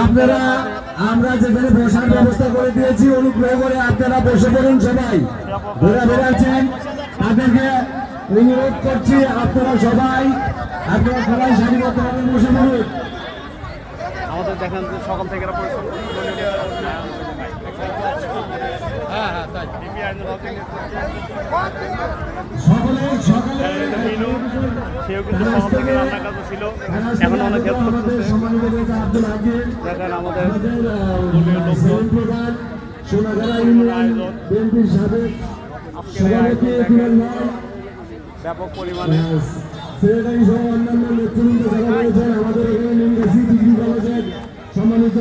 আপনারা আমরা যেখানে বসার ব্যবস্থা করে দিয়েছি অনুগ্রহ করে আপনারা বসে পড়ুন সবাই। ঘোরা বেড়াচ্ছেন তাদেরকে অনুরোধ করছি আপনারা সবাই আপনারা সবাই সারিবদ্ধভাবে বসে পড়ুন। আমাদের দেখেন সকাল থেকে এরা পরিশ্রম করছে। হ্যাঁ হ্যাঁ তাই বিপি আইনের রাজনীতি নেতৃত্বে সকলে সকলে মিনু। সেও কিন্তু সকাল থেকে রান্নার কাজে ছিল। এখন অনেক হেল্প করতেছে। দেখেন আমাদের দলীয় লোকজন ব্যাপক পরিমাণে সেক্রেটারি সহ অন্যান্য নেতৃবৃন্দ যারা রয়েছেন আমাদের এখানে নিমগাছি ডিগ্রি কলেজের সম্মানিত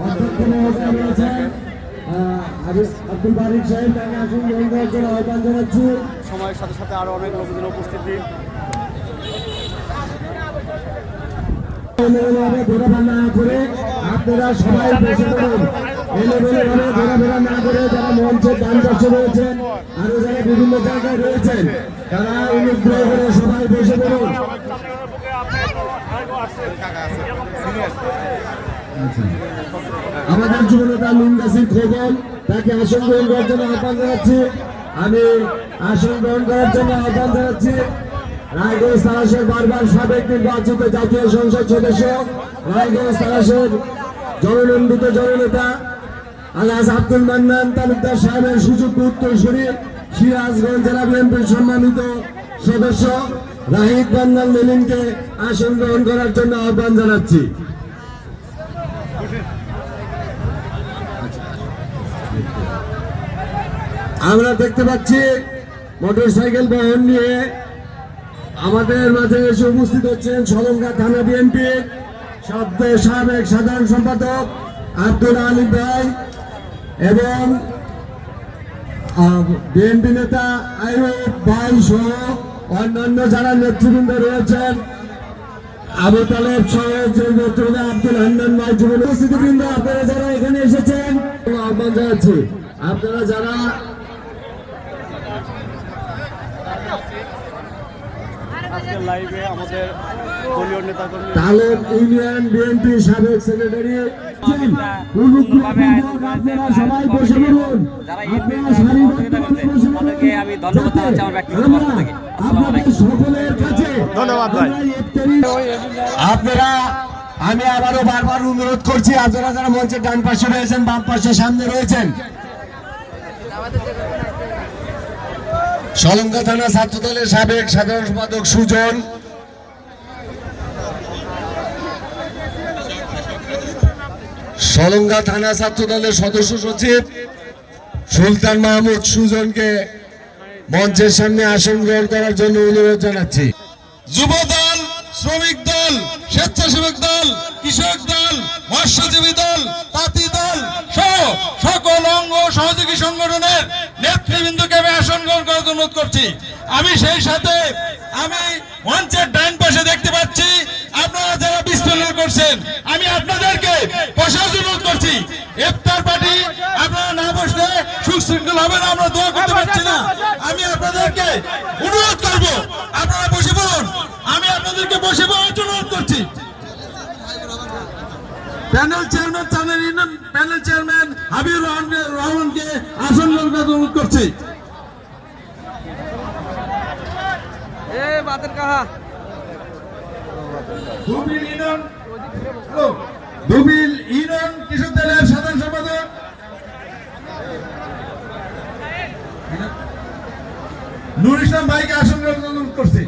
অধ্যক্ষ মহোদয় রয়েছেন। আহ, আবিস- আব্দুল বারিক সাহেব তাকে আসুন গ্রহণ করার জন্য আহ্বান জানাচ্ছি। সময়ের সাথে সাথে আরও অনেক লোকজন উপস্থিতি ঘোরাফেরা না করে আপনারা সবাই বসে পড়ুন। এলোমেলোভাবে ঘোরাফেরা না করে যারা মঞ্চের ডান পাশে রয়েছেন আরও যারা বিভিন্ন জায়গায় রয়েছেন তারা অনুগ্রহ করে সবাই বসে পড়ুন। আমাদের যুবনেতা মিনগাসির খোকন, তাকে আসন গ্রহণ করার জন্য আহ্বান জানাচ্ছি। আমি আসন গ্রহণ করার জন্য আহ্বান জানাচ্ছি। রায়গঞ্জ বারবার সাবেক নির্বাচিত জাতীয় সংসদ সদস্য, রায়গঞ্জ জননন্দিত জননেতা, আলহাজ আব্দুল মান্নান, তালুকদার সাহেবের উত্তরসূরি, সিরাজগঞ্জ জেলা বিএনপির সম্মানিত সদস্য রাহিদ মান্নান লেলিনকে আসন গ্রহণ করার জন্য আহ্বান জানাচ্ছি। আমরা দেখতে পাচ্ছি মোটরসাইকেল বহন নিয়ে আমাদের মাঝে এসে উপস্থিত হচ্ছেন সলঙ্গা থানা বিএনপি সদ্য সাবেক সাধারণ সম্পাদক আব্দুল আলী ভাই এবং বিএনপি নেতা আইয়ুব ভাই সহ অন্যান্য যারা নেতৃবৃন্দ রয়েছেন। আবু তালেব আব্দুল হান্নান ভাই জীবন উপস্থিতিবৃন্দ আপনারা যারা এখানে এসেছেন আহ্বান জানাচ্ছি আপনারা যারা তালেব ইউনিয়ন বিএনপি সাবেক সেক্রেটারি আপনারা সবাই বসে পড়ুন। আপনারা EMP আমি ধন্যবাদ জানাচ্ছি আমার ব্যক্তিগত পক্ষ থেকে। আসসালামু আপনাদের আলাইকুম। সকলের কাছে ধন্যবাদ ভাই। আপনারা আমি আবারও বারবার অনুরোধ করছি আপনারা যারা মঞ্চের ডান পাশে রয়েছেন বাম পাশে সামনে রয়েছেন সলঙ্কা থানা ছাত্র দলের সাবেক সাধারণ সম্পাদক সুজন সলঙ্গা থানা ছাত্র দলের সদস্য সচিব সুলতান মাহমুদ সুজনকে মঞ্চের সামনে আসন গ্রহণ করার জন্য অনুরোধ জানাচ্ছি। যুব দল শ্রমিক দল, স্বেচ্ছাসেবক দল, কৃষক দল, মৎস্যজীবী দল, তাঁতি দল সহ সকল অঙ্গ সহযোগী সংগঠনের নেতৃবৃন্দকে আমি আসন গ্রহণ করার অনুরোধ করছি। আমি সেই সাথে আমি মঞ্চের ডান পাশে দেখতে পাচ্ছি আপনারা যারা বিস্ফোরণ করছেন আমি আপনাদেরকে অনুরোধ করছি। ইফতার পার্টি আপনারা না বসলে সুশৃঙ্খল হবে না আমরা দোয়া করতে পারছি না। আমি আপনাদেরকে অনুরোধ করব আপনারা বসে পড়ুন। আমি আপনাদেরকে বসে পড়ার জন্য অনুরোধ করছি। Panel chairman channel union panel chairman Habibur Rahman রহমানকে আসন অনুরোধ করছি। Dubil union hello, Dubil union কৃষক দলের সাধারণ সম্পাদক। নুর ইসলাম ভাইকে আসন গ্রহণ করছি।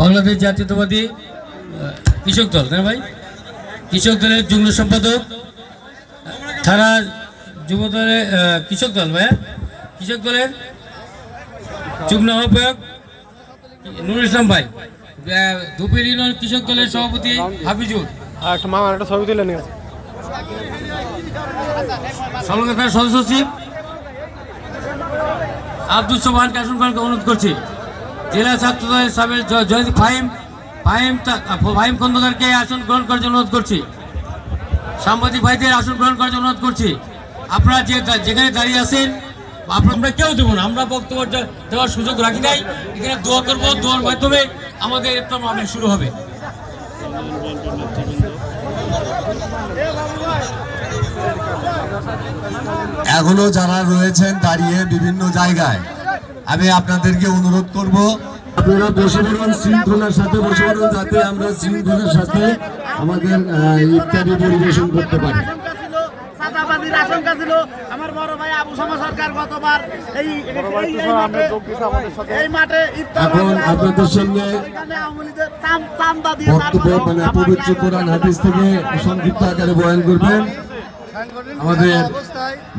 বাংলাদেশ জাতীয়তাবাদী কৃষক দল না ভাই? কৃষক দলের যুগ্ম সম্পাদক, থানা যুব দলের কৃষক দল, ভাইয়া? কৃষক দলের যুগ্ম আহ্বায়ক নুরুল ইসলাম ভাই ধুপির ইউনিয়ন কৃষক দলের সভাপতি হাফিজুর। আর একটা একটা ছবি তুলে নিয়ে থানার সদস্য সচিব আব্দুল সোহানকে আসন গ্রহণকে অনুরোধ করছি। জেলা ছাত্র দলের সাবেক ফাহিম ফাহিম ফাহিম খন্দকারকে আসন গ্রহণ করার জন্য অনুরোধ করছি। সাংবাদিক ভাইদের আসন গ্রহণ করার জন্য অনুরোধ করছি। আপনারা যে যেখানে দাঁড়িয়ে আছেন আমরা কেউ দেবো না। আমরা বক্তব্য দেওয়ার সুযোগ রাখি নাই। এখানে দোয়া করব, দোয়ার মাধ্যমে আমাদের ইফতার মাহফিল শুরু হবে। এখনও যারা রয়েছেন দাঁড়িয়ে বিভিন্ন জায়গায়, আমি আপনাদেরকে অনুরোধ করব, আপনারা বসে পড়ুন শৃঙ্খলার সাথে বসে পড়ুন, যাতে আমরা শৃঙ্খলার সাথে আমাদের ইত্যাদি পরিবেশন করতে পারি। আশঙ্কা আশঙ্কা ছিল। আমার বড় ভাই আবু সমা সরকার গতবার এই এই- মাঠে এই মাঠে ইফতার এখন আপনাদের সঙ্গে বক্তব্য মানে পবিত্র কোরআন হাদিস থেকে সংক্ষিপ্ত আকারে বয়ান করবেন। আমাদের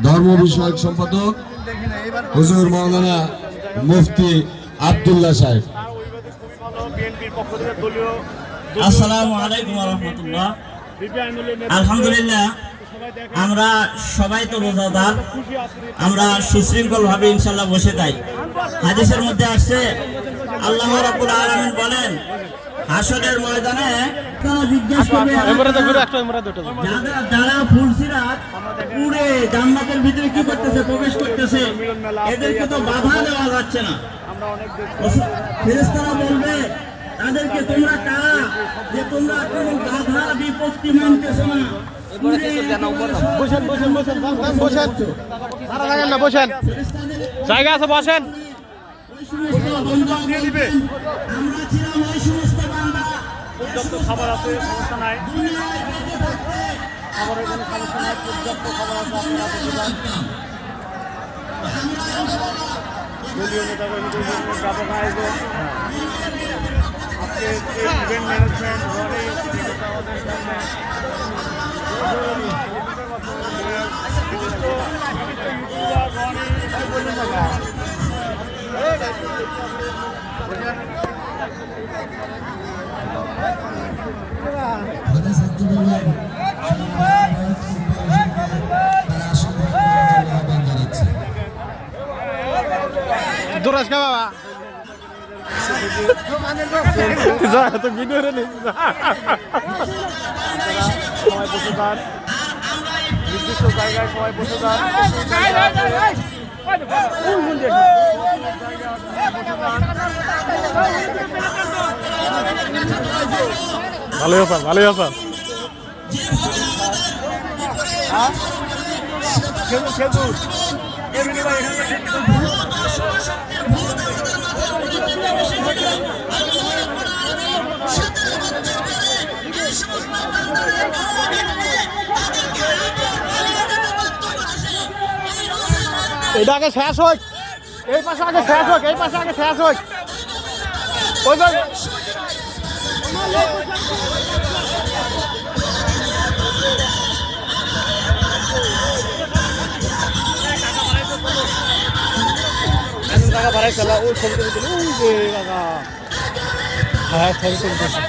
ধর্ম বিষয়ক সম্পাদক হুজুর মাওলানা মুফতি আব্দুল্লাহ সাহেব। আসসালামু আলাইকুম রহমতুল্লাহ। আলহামদুলিল্লাহ আমরা সবাই তো রোজাদার। আমরা সুশৃঙ্খল ভাবে ইনশাল্লাহ বসে যাই হাদিসের মধ্যে আসছে আল্লাহ রাব্বুল আলামিন বলেন হাসরের ময়দানে তারা জিজ্ঞেস করবে যারা ফুলসিরাত জান্নাতের ভিতরে কি করতেছে প্রবেশ করতেছে এদেরকে তো বাধা দেওয়া যাচ্ছে না। ফেরেশতারা বলবে তাদেরকে তোমরা কারা? যে তোমরা কোনো বাধা বিপত্তি মানতেছো না। বসেন বসেন বসেন বসেন। বসেন। জায়গা আছে বসেন। খাবার আছে সমস্যা নাই। খাবারের কোনো সমস্যা নাই পর্যাপ্ত খাবার আছে আপনারা পেতে পারেন দলীয় নেতা কর্মীদের জন্য রনি আমাদের সামনে সবাই বসে যান নির্দিষ্ট জায়গায় সবাই বসে যান ভালোই আছেন ভালোই আছেন খেজুর। খেজুর। এটা আগে শেষ হোক এই পাশে আগে শেষ হোক এই পাশে আগে শেষ হোক। ওই টাকা বাড়াই চালা ওই ছবি তুলে দিল ওই যে কাকা হ্যাঁ ছবি তুলতেছে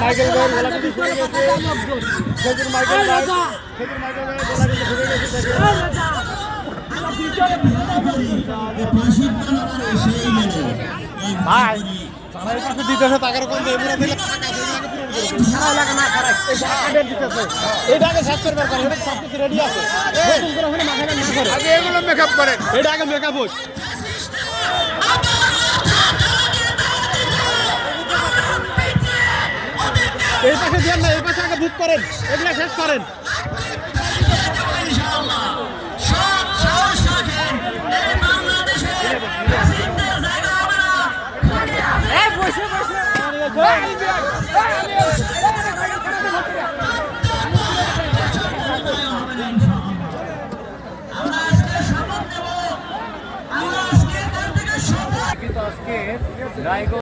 মাইকেল ভাইয়ের গলা কিন্তু শুয়ে গেছে। খেজুর মাইকেল ভাই খেজুর মাইকেল ভাইয়ের গলা কিন্তু শুয়ে গেছে ভাই দিতেছে কোন করবার করে এটা সব কিছু রেডি আছে আগে এগুলো মেকআপ করেন এটা আগে মেকআপ হোক এই পাশে দেন না এই পাশে আগে বুক করেন এগুলো শেষ করেন 来一个。